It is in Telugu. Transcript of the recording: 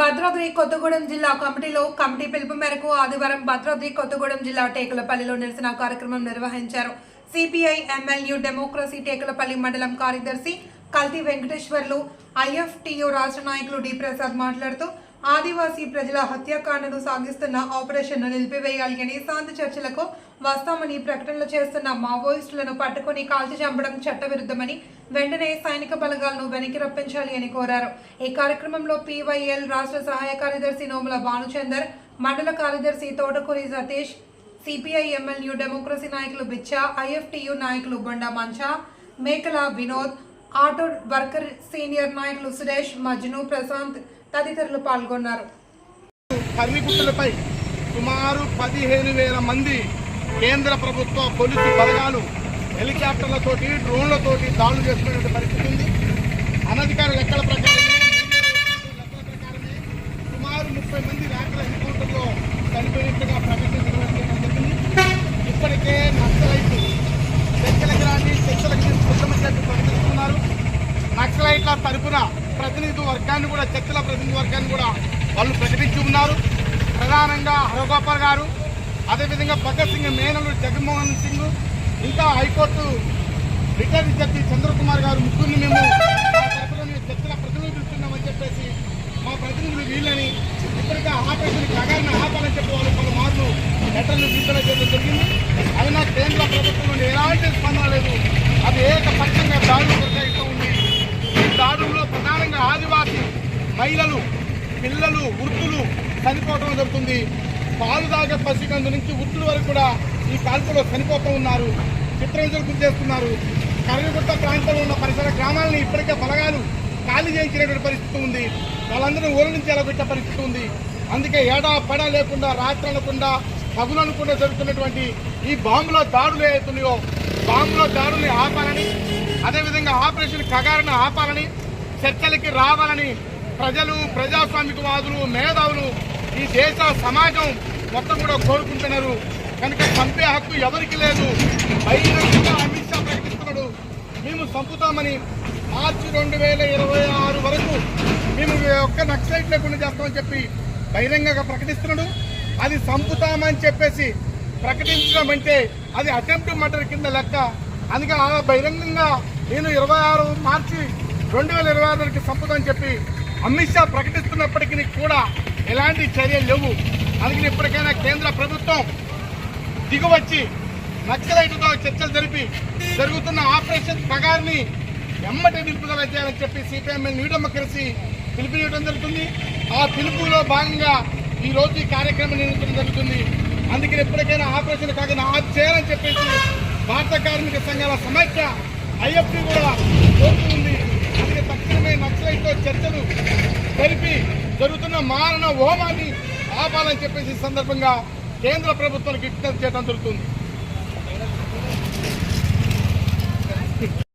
భద్రాద్రి కొత్తగూడెం జిల్లా కమిటీలో కమిటీ పిలుపు మేరకు ఆదివారం భద్రాద్రి కొత్తగూడెం జిల్లా టేకులపల్లిలో నిరసన కార్యక్రమం నిర్వహించారు. సిపిఐ ఎమ్మెల్యూ డెమోక్రసీ టేకులపల్లి మండలం కార్యదర్శి కల్తీ వెంకటేశ్వర్లు ఐఎఫ్టియు రాష్ట్ర నాయకులు డి ప్రసాద్ మాట్లాడుతూ ఆదివాసీ ప్రజల హత్యాకాండను సాగిస్తున్న ఆపరేషన్ను నిలిపివేయాలి అని శాంతి చర్చలకు వస్తామని ప్రకటనలు చేస్తున్న మావోయిస్టులను పట్టుకుని కాల్చి చంపడం చట్టవిరుద్ధమని వెంటనే సైనిక బలగాలను వెనక్కి రప్పించాలి అని కోరారు. ఈ కార్యక్రమంలో పీవైఎల్ రాష్ట్ర సహాయ కార్యదర్శి నోముల భానుచందర్ మండల కార్యదర్శి Thotakuri Satish CPI ML democracy నాయకులు బిచ్చా ఐఎఫ్టియు నాయకులు బొండా మంచా మేకల వినోద్ ఆటో వర్కర్ సీనియర్ నాయకులు సురేష్ మజ్ను ప్రశాంత్ తదితరులు పాల్గొన్నారు. కర్మికుట్టులపై సుమారు పదిహేను వేల మంది కేంద్ర ప్రభుత్వ పోలీసు బలగాలు హెలికాప్టర్లతోటి డ్రోన్లతోటి దాడులు చేస్తున్నటువంటి పరిస్థితి ఉంది. అనధికార లెక్కల ప్రకారం లెక్కల ప్రకారమే సుమారు ముప్పై మంది ర్యాకుల ఎన్కౌంటర్లో చనిపోయినట్టుగా ప్రకటించడం జరిగింది ఇప్పటికే నక్సలైట్లు చర్చలకు రాని చర్చలకు సిద్ధమయ్యేట్టు ప్రకటిస్తున్నారు నక్సలైట్ల తరపున ప్రతినిధి వర్గాన్ని కూడా చర్చల ప్రతినిధి వర్గాన్ని కూడా వాళ్ళు ప్రకటించి ఉన్నారు. ప్రధానంగా హరగోపాల్ గారు అదేవిధంగా భగత్ సింగ్ మేనలు జగన్మోహన్ సింగ్ ఇంకా హైకోర్టు రిటైర్డ్ జడ్జి చంద్రకుమార్ గారు ముగ్గురిని మేము మా తరపున మేము చర్చల చెప్పేసి మా ప్రతినిధులు వీళ్ళని ఇప్పటికే ఆపరేషన్ కగారిని ఆపాలని చెప్పి వాళ్ళు పలు మార్లు లెటర్లు విడుదల చేయడం జరిగింది. అయినా కేంద్ర ప్రభుత్వం నుండి ఎలాంటి స్పందన లేదు. అది ఏకపక్షంగా దాడులు కొనసాగిస్తూ ఉంది. ఈ దాడుల్లో మహిళలు పిల్లలు వృద్ధులు చనిపోవటం జరుగుతుంది. పాలు తాగే పసికందు నుంచి వృద్ధుల వరకు కూడా ఈ కాల్పులో చనిపోతూ ఉన్నారు. చిత్రహింసలు గురి చేస్తున్నారు. కరిగుట్ట ప్రాంతంలో ఉన్న పరిసర గ్రామాలని ఇప్పటికే బలగాలు ఖాళీ చేయించినటువంటి పరిస్థితి ఉంది. వాళ్ళందరూ ఊరి నుంచి ఎలాగొట్టే పరిస్థితి ఉంది. అందుకే ఏడా పడ లేకుండా రాత్రి అనకుండా పగులు అనకుండా జరుగుతున్నటువంటి ఈ బాంబులో దాడులు ఏవైతున్నాయో బాంబులో దాడుల్ని ఆపాలని అదేవిధంగా ఆపరేషన్ కగారను ఆపాలని చర్చలకి రావాలని ప్రజలు ప్రజాస్వామికవాదులు మేధావులు ఈ దేశ సమాజం మొత్తం కూడా కోరుకుంటున్నారు. కనుక చంపే హక్కు ఎవరికి లేదు? బహిరంగంగా అమిత్ షా ప్రకటిస్తున్నాడు. మేము చంపుతామని మార్చి రెండు వేల ఇరవై ఆరు వరకు మేము ఈ ఒక్క నక్సైట్ లేకుండా చేస్తామని చెప్పి బహిరంగంగా ప్రకటిస్తున్నాడు. అది చంపుతామని చెప్పేసి ప్రకటించడం అంటే అది అటెంప్ట్ మర్డర్ కింద లెక్క. అందుకే ఆ బహిరంగంగా నేను ఇరవై ఆరు మార్చి రెండు వేల ఇరవై ఆరు వరకు చంపుతామని చెప్పి అమిత్ షా ప్రకటిస్తున్నప్పటికీ కూడా ఎలాంటి చర్యలు లేవు. అందుకని ఇప్పటికైనా కేంద్ర ప్రభుత్వం దిగువచ్చి నక్సలైట్లతో చర్చలు జరిపి జరుగుతున్న ఆపరేషన్ పగారిని ఎమ్మటి నిలుపుదల చేయాలని చెప్పి సిపిఎం న్యూ డెమోక్రసీ పిలుపునివ్వడం జరుగుతుంది. ఆ పిలుపులో భాగంగా ఈ రోజు ఈ కార్యక్రమం నిర్మించడం జరుగుతుంది. అందుకని ఎప్పటికైనా ఆపరేషన్ కాకుండా ఆఫ్ చేయాలని చెప్పేసి భారత కార్మిక సంఘాల సమైక్య ఐఎఫ్టీ కూడా కోరుతుంది అందుకే తక్షణమే నక్సలైట్తో చర్చలు కలిపి జరుగుతున్న మారణ హోమాన్ని ఆపాలని చెప్పేసి సందర్భంగా కేంద్ర ప్రభుత్వానికి విజ్ఞప్తి చేయడం జరుగుతుంది.